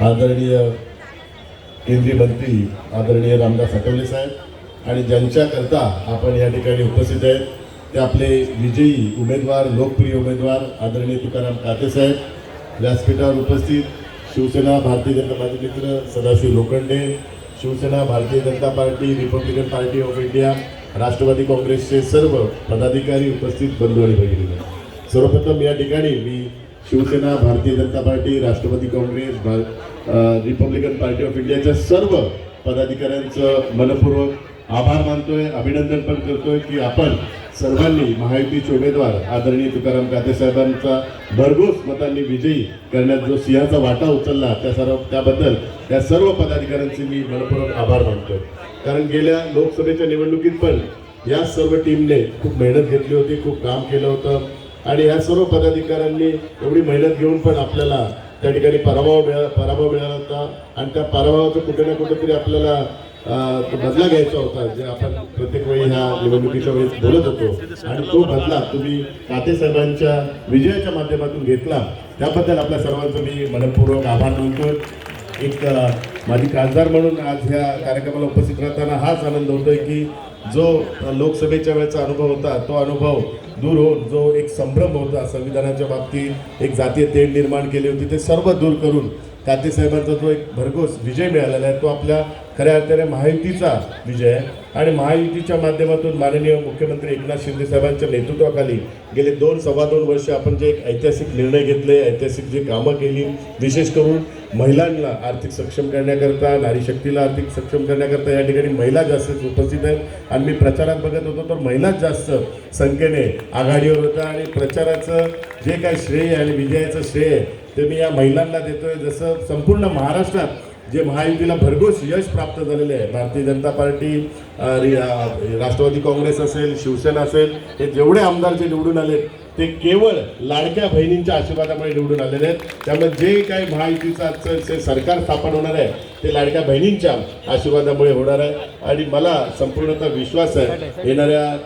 आदरणीय केंद्रीय मंत्री आदरणीय रामदास आठवले साहेब आणि ज्यांच्याकरता आपण या ठिकाणी उपस्थित आहेत ते आपले विजयी उमेदवार लोकप्रिय उमेदवार आदरणीय तुकाराम कातेसाहेब व्यासपीठावर उपस्थित शिवसेना भारतीय जनता पार्टी मित्र Sadashiv Lokhande Shivsena Bharatiya Janata party Republican party of India Rashtravadi काँग्रेसचे सर्व पदाधिकारी उपस्थित बंधू आणि भगिनी सर्वप्रथम या ठिकाणी मी शिवसेना भारतीय जनता पार्टी राष्ट्रवादी काँग्रेस भार रिपब्लिकन पार्टी ऑफ इंडियाच्या सर्व पदाधिकाऱ्यांचं मनपूर्वक आभार मानतोय अभिनंदन पण करतोय की आपण सर्वांनी महायुतीचे उमेदवार आदरणीय तुकाराम काते साहेबांचा भरघोस मतांनी विजयी करण्यात जो सिंहाचा वाटा उचलला त्या सर्व त्याबद्दल या सर्व पदाधिकाऱ्यांचे मी मनपूर्वक आभार मानतोय. कारण गेल्या लोकसभेच्या निवडणुकीत पण या सर्व टीमने खूप मेहनत घेतली होती खूप काम केलं होतं. आणि या सर्व पदाधिकाऱ्यांनी एवढी मेहनत घेऊन पण आपल्याला त्या ठिकाणी पराभव मिळा पराभव मिळाला होता. आणि त्या पराभवाचा कुठे ना कुठेतरी आपल्याला तो बदला घ्यायचा होता. जे आपण प्रत्येक वेळी ह्या निवडणुकीच्या वेळेस बोलत होतो. आणि तो बदला तुम्ही काते साहेबांच्या विजयाच्या माध्यमातून घेतला. त्याबद्दल आपल्या सर्वांचं मी मनपूर्वक आभार मानतो. एक माझी खासदार म्हणून आज ह्या कार्यक्रमाला उपस्थित राहताना हाच आनंद होतोय की जो लोकसभेच्या वेळेचा अनुभव होता तो अनुभव दूर होऊन जो एक संभ्रम होता संविधानाच्या बाबतीत एक जातीय तेढ निर्माण केली होती ते सर्व दूर करून तातेसाहेबांचा जो एक भरघोस विजय मिळालेला आहे तो आपल्या खऱ्या अर्थाने महायुतीचा विजय आहे. आणि महायुतीच्या माध्यमातून माननीय मुख्यमंत्री एकनाथ शिंदे साहेबांच्या नेतृत्वाखाली गेले दोन सव्वा दोन वर्ष आपण जे एक ऐतिहासिक निर्णय घेतले ऐतिहासिक जी कामं केली विशेष करून महिलांना आर्थिक सक्षम करण्याकरता नारी शक्तीला आर्थिक सक्षम करण्याकरता या ठिकाणी महिला जास्त उपस्थित आहेत. आणि मी प्रचारात बघत होतो तर महिलाच जास्त संख्येने आघाडीवर होत्या. आणि प्रचाराचं जे काय श्रेय आणि विजयाचं श्रेय आहे ते मी या महिलांना देतोय. जसं संपूर्ण महाराष्ट्रात जे महायुतीला भरघोस यश प्राप्त झालेले आहे. भारतीय जनता पार्टी राष्ट्रवादी काँग्रेस असेल शिवसेना असेल हे जेवढे आमदार जे निवडून आले ते केवळ लाडक्या बहिणींच्या आशीर्वादामुळे निवडून आलेले आहेत. त्यामुळे जे काही महायुतीचं आजचं जे सरकार स्थापन होणार आहे ते लाडक्या बहिणींच्या आशीर्वादामुळे होणार आहे. आणि मला संपूर्णतः विश्वास आहे येणाऱ्या